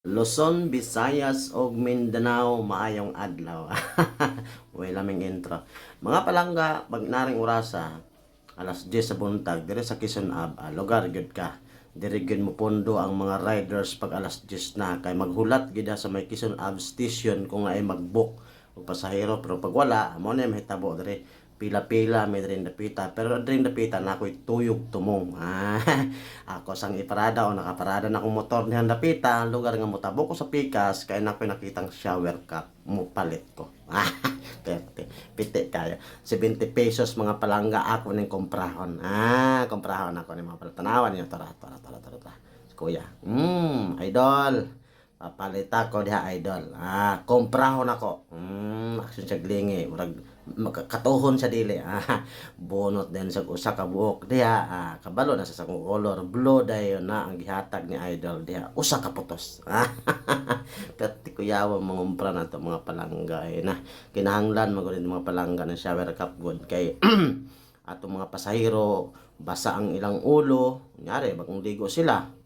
Luzon, Visayas ug Mindanao maayong adlaw. Way laming intro. Mga palangga, pag naring orasa, alas 10 sa buntag dire sa Quezon Ab, ah, lugar gyud ka. Dire gyud mo pondo ang mga riders pag alas 10 na kay maghulat gid sa may Quezon Ab station kung ay mag-book og pasahero pero pag wala mo na mahitabo dire pila-pila may rin napita. Pero rin napita na ako'y tuyog tumong. Ah, ako sang iparada o nakaparada na akong motor niyan napita lugar nga motabok ko sa pikas kaya na ako'y nakitang shower cap mo palit ko. Ah, perte piti kayo 70 pesos mga palangga ako ning komprahon. Ah komprahon ako ni mga palatanawan niyo tara tara tara tara tara. Kuya mm idol papalit ako diha idol. Ah komprahon ako mm action siya glingi. Murag makakatuhon sa dili. Ah bunot din sa usa ka buhok diha. Ah kabalo na sa sakong color blue dayon na ang gihatag ni idol diha. Usa ka putos. Ah Kati kuyawa mga umpra na to mga palangga eh, na. Kinahanglan magulin mga palangga ng shower cup good. Kay ato mga pasahero basa ang ilang ulo. Nyari bagong ligo sila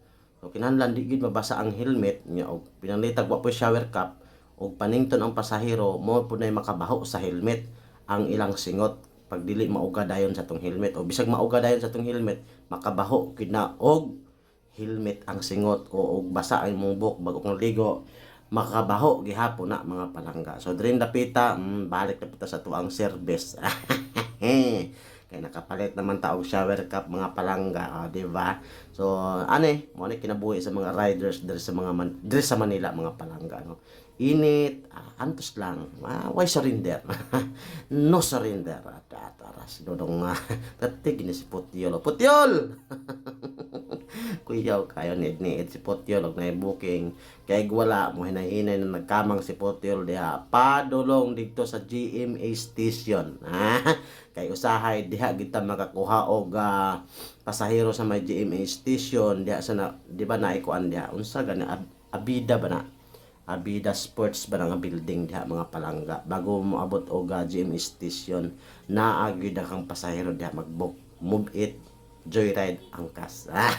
So kinahanglan di gid mabasa ang helmet nya og pinanglitag wa po shower cap og panington ang pasahero mo po na makabaho sa helmet ang ilang singot. Pag dili mauga dayon sa tong helmet o bisag mauga dayon sa tong helmet makabaho gid na og helmet ang singot o og basa ang imong buhok bago kang ligo makabaho gihapon na mga palangga. So diri dapita mm, balik na sa tuang service kay nakapalit naman ta og shower cap mga palangga oh, di ba? So ano eh mo ni kinabuhi sa mga riders diri sa mga man, diri sa Manila mga palangga no? Init ah, antos lang. Ah, why surrender? No surrender. At ataras dodong uh, tatig ni si Putyol Putyol kuyaw kayo ni ni si Putyol og booking kay wala mo hinahinay na nagkamang si Putyol diha padulong dito sa GMA station ha? Kay usahay diha kita makakuha og ah, pasahero sa may GMA station diha sa na, di ba naikuan diha unsa gani ab, abida ba na? Abida Sports ba nga building diha mga palangga bago mo abot og uh, GMA station naagi da kang pasahero diha mag-book move it joyride angkas ah,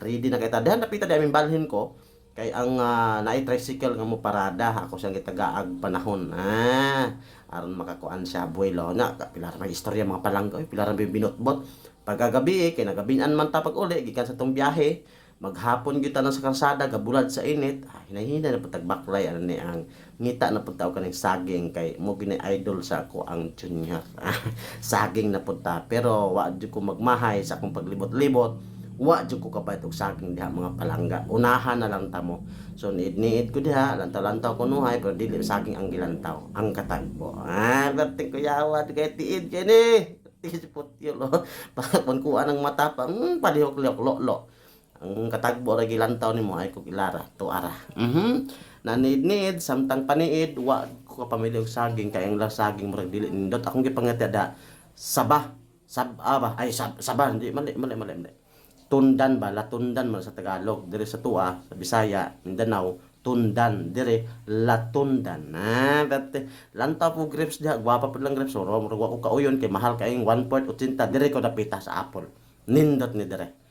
ready na kita. Diha napita di amin balhin ko kay ang uh, naay tricycle nga mo parada. Ako siyang gitagaag panahon. Ah aron makakuan siya buwelo na pilar may istorya mga palangga. Pilar ang binotbot pagkagabi kay nagabinan man ta pag uli gikan sa tong biyahe maghapon kita na sa kalsada gabulad sa init. Ah, hinahina na putag baklay ano ni ang ngita na punta kaning saging kay mo gini idol sa ako ang junior saging na punta. Pero wa jud ko magmahay sa akong paglibot-libot. Wa jud ko kabayt og saging diha mga palangga. Unahan na lang ta mo. So niid-niid ko diha lantaw-lantaw ko nuhay pero dili saging ang gilantaw ang katagbo. Ah berting ko yawat kay tiid tiid si putyo lo. Pagkon ko anang mata pa mm, palihok-lihok lo-lo ang katagbo ra gilantaw nimo ay ko ilara tuara. Mhm. Nanid-nid samtang paniid wa ko kapamilya og saging kay ang saging murag dili nindot. Akong gipangati da sabah sab aba ay sab sabah hindi mali mali mali mali. Tundan ba latundan man sa Tagalog dire sa tuwa sa Bisaya Mindanao tundan dire latundan na dati lantaw po grapes diha gwapa pud lang grapes oro murag wa ko kauyon kay mahal kay 1.80 dire ko napita sa apple. Nindot ni dire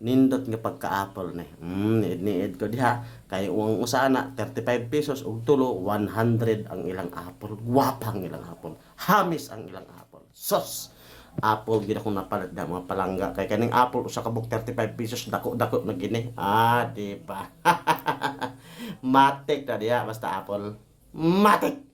nindot nga pagka-apple ni. Mm, niid ko diha kay uang usana 35 pesos ug tulo 100 ang ilang apple. Gwapa ang ilang apple. Hamis ang ilang apple. Sos. Apple gid akong napalit na mga palangga kay kaning apple usa ka buk 35 pesos dako-dako na gini. Ah, di ba? Matik na diha basta apple. Matik.